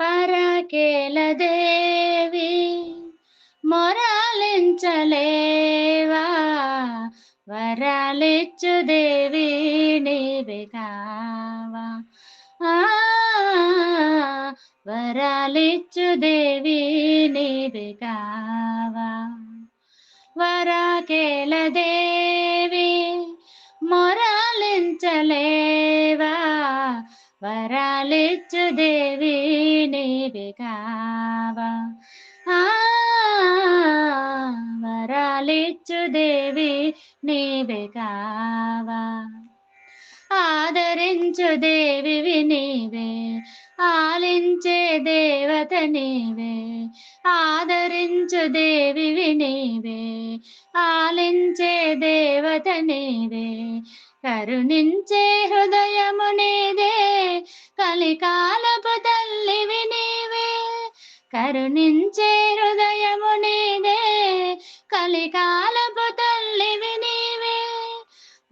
పరకేల దేవి మొరాలించలేవా? వరాలిచ్చు దేవి నీవే వరాలిచ్చు దేవి నీవే కావా? వరాకేల దేవి మొరాలించలేవా? వరాలిచ్చు దేవి నీవే కావా వరాలిచ్చు దేవి నీవే కావా ఆదరించు దేవి నీవే ఆలించే దేవత నీవే ఆదరించు దేవి నీవే ఆలించే దేవత నీవే. కరుణించే హృదయము నీదే కలికాలపు కరుణించే హృదయము నీదే. కలికాలపు తల్లివి నీవే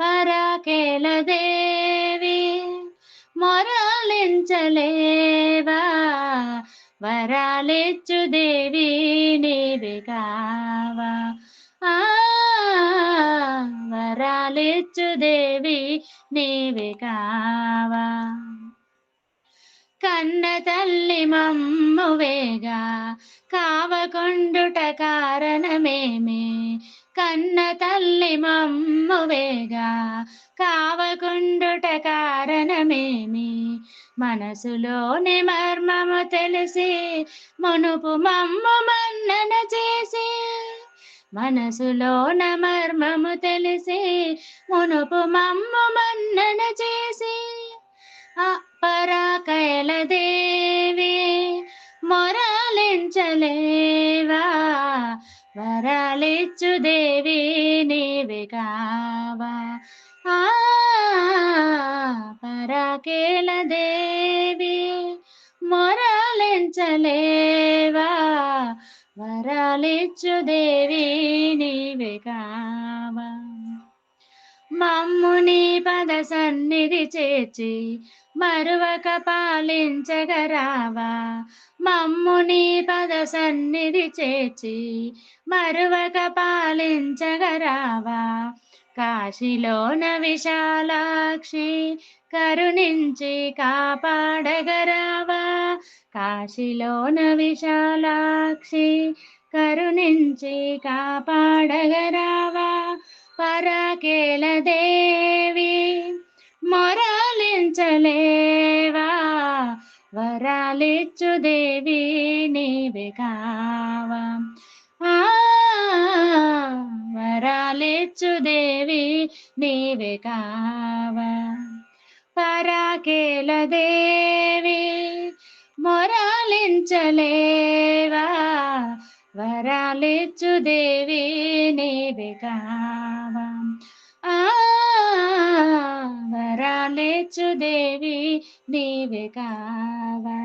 పరాకేల దేవి మొరాలించలేవా? వరాలిచ్చు దేవి నీవి కావా? ఆ, వరాలిచ్చు దేవి నీవి కావా? కన్న తల్లి మమ్మువేగా కావకుండుట కారణమేమి. కన్న తల్లి మమ్మువేగా కావకుండుట కారణమేమి. మనసులోని మర్మము తెలిసి మునుపు మమ్ము మన్నన చేసి. మనసులోన మర్మము తెలిసి మునుపు మమ్ము మన్నన చేసి. అపరాక మొరలించలేవా? వరాలిచ్చు దేవి నీవే కావా? ఆ పరాకేల దేవి మొరలించలేవా? వరాలిచ్చు దేవి నీవే కావా? మమ్ముని పద సన్నిధి చేర్చి మరువక పాలించగరావా? మమ్ముని పద సన్నిధి చేర్చి మరువక పాలించగరావా? కాశీలోన విశాలాక్షి కరుణించి కాపాడగరావా? కాశీలోన విశాలాక్షి కరుణించి కాపాడగరావా? పరాకేల దేవ వరాలిచ్చు దేవి నీవే కావా. వరాలిచ్చు దేవి నీవే కావా. పరాకేల దేవి మొరాలించలేవా. వరాలిచ్చు దేవి నీవే కావా. దేవి నీవి కావా